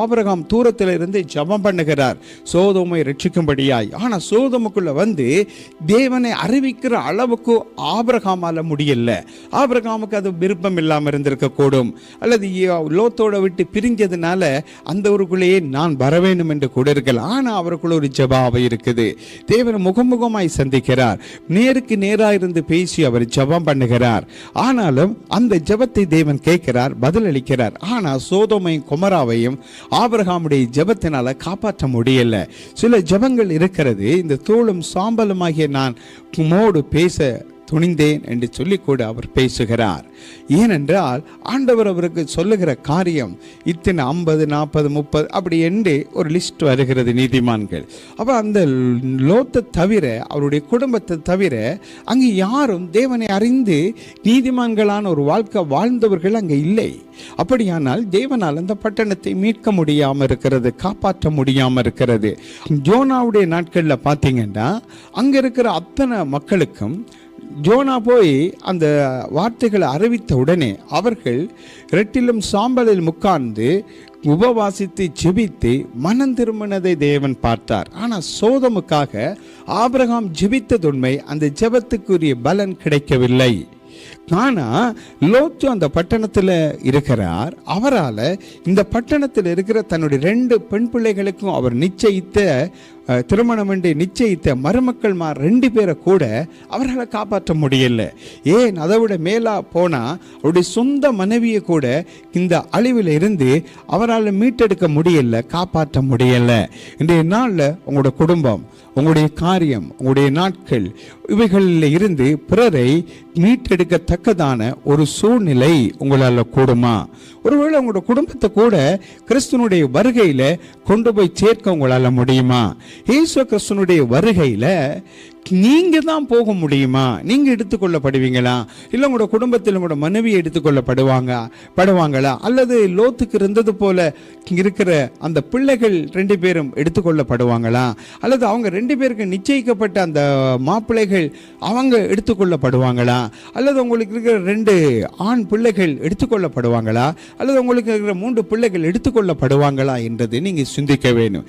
ஆபரகாம் தூரத்தில் இருந்து ஜெபம் பண்ணுகிறார். சோதோமை ரட்சிக்கும்படியாய். ஆனால் சோதோமுக்குள்ள வந்து தேவனை அறிவிக்கிற அளவுக்கு ஆபிரகாமால முடியல. ஆபரகாமுக்கு அது விருப்பம் இல்லாமல் இருந்திருக்கக்கூடும். அல்லது லோத்தோட விட்டு பிரிஞ்சதுனால அந்த ஊருக்குள்ளேயே நான் வர வேண்டும் என்று கூட இருக்கலாம். ஆனால் அவருக்குள்ள ஒரு ஜெபாவை இருக்குது. தேவனை முகமுகமாய் சந்திக்கிறார். நேருக்கு நேராக இருந்து பேசி அவர் ஜெபம் பண்ணுகிறார். ஆனாலும் அந்த ஜெபத்தை தேவன் கேட்கிறார் பதிலளிக்கிறார். ஆனால் சோதோமையும் குமராவையும் ஆபரகாமுடைய ஜெபத்தினால காப்பாற்ற முடியல. சில ஜெபங்கள் இருக்கிறது. இந்த தோளும் சாம்பலுமாகிய நான் உம்மோடு பேச துணிந்தேன் என்று சொல்லி கூட அவர் பேசுகிறார். ஏனென்றால் ஆண்டவர் அவருக்கு சொல்லுகிற காரியம் இத்தனை ஐம்பது நாற்பது முப்பது அப்படி என்று ஒரு லிஸ்ட் வருகிறது நீதிமான்கள். அப்போ அந்த லோத்தை தவிர அவருடைய குடும்பத்தை தவிர அங்கே யாரும் தேவனை அறிந்து நீதிமான்களான ஒரு வாழ்க்கை வாழ்ந்தவர்கள் அங்கே இல்லை. அப்படியானால் தேவனால் அந்த பட்டணத்தை மீட்க முடியாமல் இருக்கிறது காப்பாற்ற முடியாமல் இருக்கிறது. ஜோனாவுடைய நாட்களில் பார்த்தீங்கன்னா அங்கே இருக்கிற அத்தனை மக்களுக்கும் ஜோனா போய் அந்த வார்த்தைகளை அறிவித்த உடனே அவர்கள் ரெட்டிலும் சாம்பலில் முக்காந்து உபவாசித்து ஜெபித்து மனம் திரும்பினதை தேவன் பார்த்தார். ஆனால் சோதமுக்காக ஆபிரகாம் ஜெபித்ததுண்மை அந்த ஜெபத்துக்குரிய பலன் கிடைக்கவில்லை. ஆனால் லோத்து அந்த பட்டணத்தில் இருக்கிறார். அவரால் இந்த பட்டணத்தில் இருக்கிற தன்னுடைய ரெண்டு பெண் பிள்ளைகளுக்கும் அவர் நிச்சயித்த திருமணம் என்று நிச்சயித்த மருமக்கள்மார் ரெண்டு பேரை கூட அவரால் காப்பாற்ற முடியல. ஏன்? அதை விட மேலா போனா அவருடைய சொந்த மனைவியை கூட இந்த அழிவில் இருந்து அவரால் மீட்டெடுக்க முடியல காப்பாற்ற முடியல. இன்றைய நாளில் உங்களோட குடும்பம் உங்களுடைய காரியம் உங்களுடைய நாட்கள் இவைகளில் இருந்து பிறரை மீட்டெடுக்கத்தக்கதான ஒரு சூழ்நிலை உங்களால் கூடுமா? ஒருவேளை உங்களோட குடும்பத்தை கூட கிறிஸ்துவனுடைய வருகையில் கொண்டு போய் சேர்க்க உங்களால் முடியுமா? இயேசு கிறிஸ்துவனுடைய வருகையில் நீங்க தான் போக முடியுமா? நீங்க எடுத்துக்கொள்ளப்படுவீங்களா? இல்லை உங்களோட குடும்பத்தில் உங்களோட மனைவி எடுத்துக்கொள்ளப்படுவாங்க படுவாங்களா? அல்லது லோத்துக்கு இருந்தது போல இருக்கிற அந்த பிள்ளைகள் ரெண்டு பேரும் எடுத்துக்கொள்ளப்படுவாங்களா? அல்லது அவங்க ரெண்டு பேருக்கு நிச்சயிக்கப்பட்ட அந்த மாப்பிள்ளைகள் அவங்க எடுத்துக்கொள்ளப்படுவாங்களா? அல்லது உங்களுக்கு இருக்கிற ரெண்டு ஆண் பிள்ளைகள் எடுத்துக்கொள்ளப்படுவாங்களா? அல்லது உங்களுக்கு இருக்கிற மூன்று பிள்ளைகள் எடுத்துக்கொள்ளப்படுவாங்களா? என்றது நீங்க சிந்திக்க வேணும்